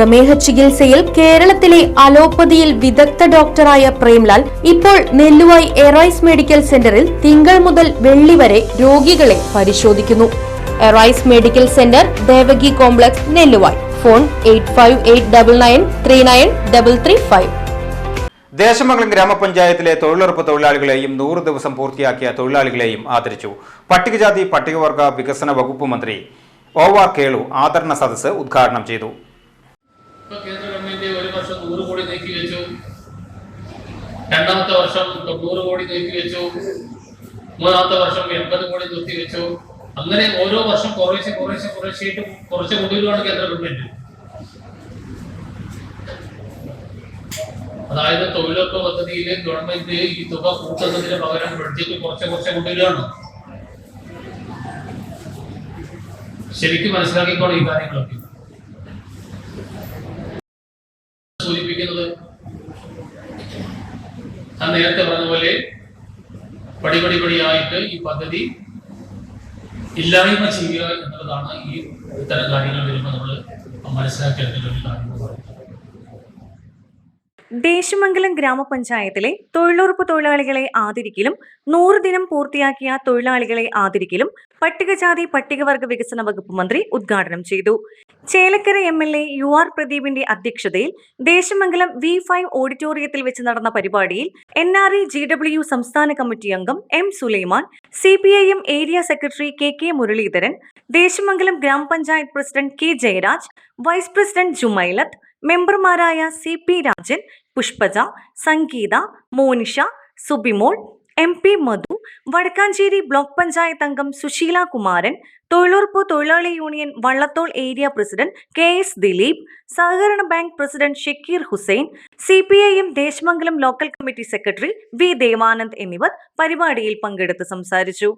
പ്രമേഹ ചികിത്സയിൽ കേരളത്തിലെ അലോപ്പതിയിൽ വിദഗ്ധ ഡോക്ടറായ പ്രേംലാൽ ഇപ്പോൾ നെല്ലുവായി എറൈസ് മെഡിക്കൽ സെന്ററിൽ തിങ്കൾ മുതൽ വെള്ളി വരെ രോഗികളെ പരിശോധിക്കുന്നു. Arise medical centre Devaki complex Nelluvai. Phone eight Desamangalam ഗ്രാമപഞ്ചായത്തിലെ തൊഴിലുറപ്പ് തൊഴിലാളികളെയും നൂറ് ദിവസം പൂർത്തിയാക്കിയ തൊഴിലാളികളെയും ആദരിച്ചു. പട്ടികജാതി പട്ടികവർഗ വികസന വകുപ്പ് മന്ത്രി ഒ കേളു ആദരണ സദസ്സ് ഉദ്ഘാടനം ചെയ്തു. ഇപ്പൊ കേന്ദ്ര ഗവൺമെന്റ് ഒരു വർഷം നൂറ് കോടി നീക്കി വെച്ചു. രണ്ടാമത്തെ വർഷം തൊണ്ണൂറ് കോടി നീക്കി വെച്ചു. മൂന്നാമത്തെ വർഷം എൺപത് കോടി നിർത്തി വെച്ചു. അങ്ങനെ ഓരോ വർഷം കുറേശ്ശെ കുറേശ്ശെ കുറേശ്ശെയായിട്ട് കുറച്ച് കൊണ്ടുവരുവാണ് കേന്ദ്ര ഗവൺമെന്റ്. അതായത് തൊഴിലുറപ്പ് പദ്ധതിയിൽ ഗവൺമെന്റ് ഈ തുക കൂട്ടുന്നതിന് പകരം ബഡ്ജറ്റ് കുറച്ച് കുറച്ച് കൊണ്ടുവരികയാണ് ശരിക്കും മനസ്സിലാക്കിക്കോളൂ ഈ കാര്യങ്ങളൊക്കെ. സൂചിപ്പിക്കുന്നത് ഞാൻ നേരത്തെ പറഞ്ഞ പോലെ പടിപടി പടിയായിട്ട് ഈ പദ്ധതി ഇല്ലായ്മ ചെയ്യുക എന്നുള്ളതാണ് ഈ ഇത്തരം കാര്യങ്ങൾ വരുമ്പോൾ നമ്മൾ മനസ്സിലാക്കേണ്ട ഒരു കാര്യം പറയുന്നത്. ദേശമംഗലം ഗ്രാമപഞ്ചായത്തിലെ തൊഴിലുറപ്പ് തൊഴിലാളികളെ ആദരിക്കലും നൂറ് ദിനം പൂർത്തിയാക്കിയ തൊഴിലാളികളെ ആദരിക്കലും പട്ടികജാതി പട്ടികവർഗ വികസന വകുപ്പ് മന്ത്രി ഉദ്ഘാടനം ചെയ്തു. Chelakkara M L A U R പ്രദീപിന്റെ അധ്യക്ഷതയിൽ ദേശമംഗലം വി ഫൈവ് ഓഡിറ്റോറിയത്തിൽ വെച്ച് നടന്ന പരിപാടിയിൽ N R E G W സംസ്ഥാന കമ്മിറ്റി അംഗം M Sulaiman C P I M area secretary K K Muraleedharan Desamangalam ഗ്രാമപഞ്ചായത്ത് president K Jayaraj vice president Jumailath മെമ്പർമാരായ C P Rajan Pushpaja Sangeetha Monisha Subimol M P Madhu Vadakkanchery block panchayat അംഗം സുശീല കുമാരൻ തൊഴിലുറപ്പ് തൊഴിലാളി union Vallathol area president K S Dileep സഹകരണ bank president Shakeer Hussain C P I M Desamangalam local committee secretary V Devanand എന്നിവർ പരിപാടിയിൽ പങ്കെടുത്ത് സംസാരിച്ചു.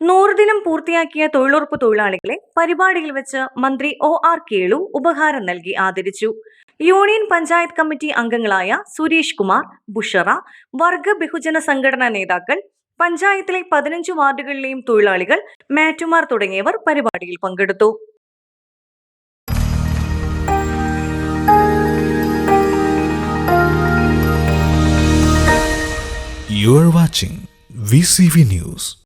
നൂറുദിനം പൂർത്തിയാക്കിയ തൊഴിലുറപ്പ് തൊഴിലാളികളെ പരിപാടിയിൽ വെച്ച് മന്ത്രി ഒ ആർ കേളു ഉപഹാരം നൽകി ആദരിച്ചു. യൂണിയൻ പഞ്ചായത്ത് കമ്മിറ്റി അംഗങ്ങളായ സുരേഷ് കുമാർ ബുഷറ വർഗ ബഹുജന സംഘടനാ നേതാക്കൾ പഞ്ചായത്തിലെ പതിനഞ്ച് വാർഡുകളിലെയും തൊഴിലാളികൾ മാറ്റുമാർ തുടങ്ങിയവർ പരിപാടിയിൽ പങ്കെടുത്തു You are watching VCV News.